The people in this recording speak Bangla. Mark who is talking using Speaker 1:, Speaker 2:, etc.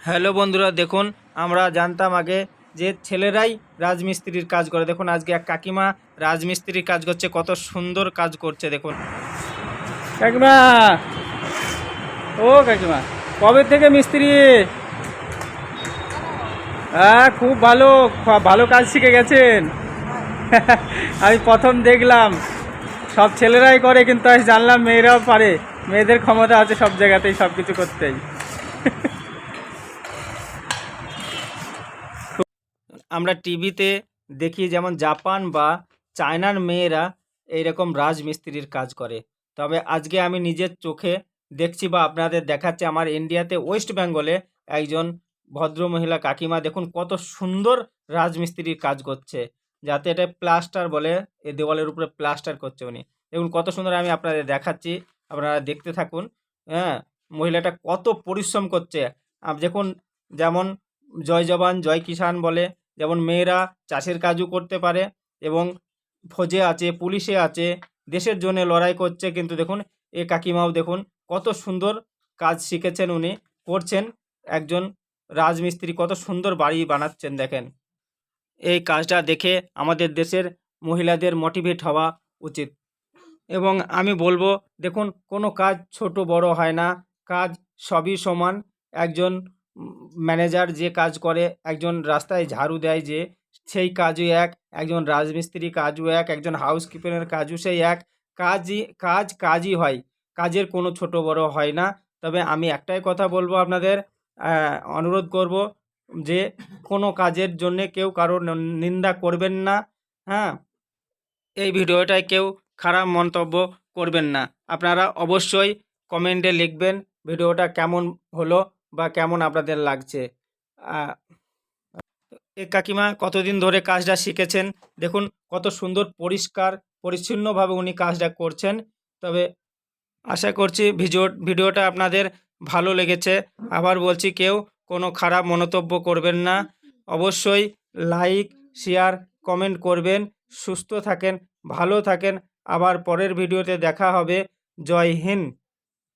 Speaker 1: হ্যালো বন্ধুরা, দেখুন, আমরা জানতাম আগে যে ছেলেরাই রাজমিস্ত্রির কাজ করে। দেখুন, আজকে এক কাকিমা রাজমিস্ত্রির কাজ করছে, কত সুন্দর কাজ করছে, দেখুন।
Speaker 2: কাকিমা! ও কাকিমা, কবে থেকে মিস্ত্রি? হ্যাঁ খুব ভালো ভালো কাজ শিখে গেছেন। আমি প্রথম দেখলাম। সব ছেলেরাই করে, কিন্তু আজ জানলাম মেয়েরাও পারে। মেয়েদের ক্ষমতা আছে সব জায়গাতেই সব কিছু করতেই।
Speaker 1: আমরা টিভিতে দেখি যেমন জাপান বা চায়নার মেয়েরা এইরকম রাজমিস্ত্রির কাজ করে। তবে আজকে আমি নিজের চোখে দেখছি বা আপনাদের দেখাচ্ছি আমার ইন্ডিয়াতে ওয়েস্ট বেঙ্গলে একজন ভদ্র মহিলা কাকিমা দেখুন কত সুন্দর রাজমিস্ত্রির কাজ করছে। যাতে এটা প্লাস্টার বলে, এই দেওয়ালের উপরে প্লাস্টার করছে উনি। দেখুন কত সুন্দর আমি আপনাদের দেখাচ্ছি, আপনারা দেখতে থাকুন হ্যাঁ? মহিলাটা কত পরিশ্রম করছে। দেখুন, যেমন জয় জবান জয় কিষান বলে যেমন মেয়েরা চাষের কাজও করতে পারে এবং ফৌজে আছে, পুলিশে আছে, দেশের জন্য লড়াই করছে। কিন্তু দেখুন, এ কাকিমাও দেখুন, কত সুন্দর কাজ শিখেছেন উনি, করছেন। একজন রাজমিস্ত্রি কত সুন্দর বাড়ি বানাচ্ছেন দেখেন। এই কাজটা দেখে আমাদের দেশের মহিলাদের মোটিভেট হওয়া উচিত। এবং আমি বলব, দেখুন, কোনো কাজ ছোট বড় হয় না। কাজ সবই সমান। একজন ম্যানেজার যে কাজ করে, একজন রাস্তায় ঝাড়ু দেয় যে, সেই কাজও এক, একজন রাজমিস্ত্রি কাজও এক, একজন হাউসকিপিংয়ের কাজও সেই এক। কাজই, কাজ কাজই হয়, কাজের কোনো ছোট বড় হয় না। তবে আমি একটাই কথা বলব আপনাদের অনুরোধ করব যে, কোনো কাজের জন্যে কেউ কারোর নিন্দা করবেন না হ্যাঁ? এই ভিডিওটায় কেউ খারাপ মন্তব্য করবেন না। আপনারা অবশ্যই কমেন্টে লিখবেন ভিডিওটা কেমন হলো। বা কেমন আপনাদের লাগছে? এ কাকিমা কতদিন ধরে কাজটা শিখেছেন? দেখুন, কত সুন্দর পরিষ্কার, পরিচ্ছন্নভাবে উনি কাজটা করছেন। তবে আশা করছি ভিডিও ভিডিওটা আপনাদের ভালো লেগেছে। আবার বলছি, কেউ কোনো খারাপ মন্তব্য করবেন না। অবশ্যই লাইক, শেয়ার, কমেন্ট করবেন। সুস্থ থাকেন, ভালো থাকেন। আবার পরের ভিডিওতে দেখা হবে। জয় হিন্দ।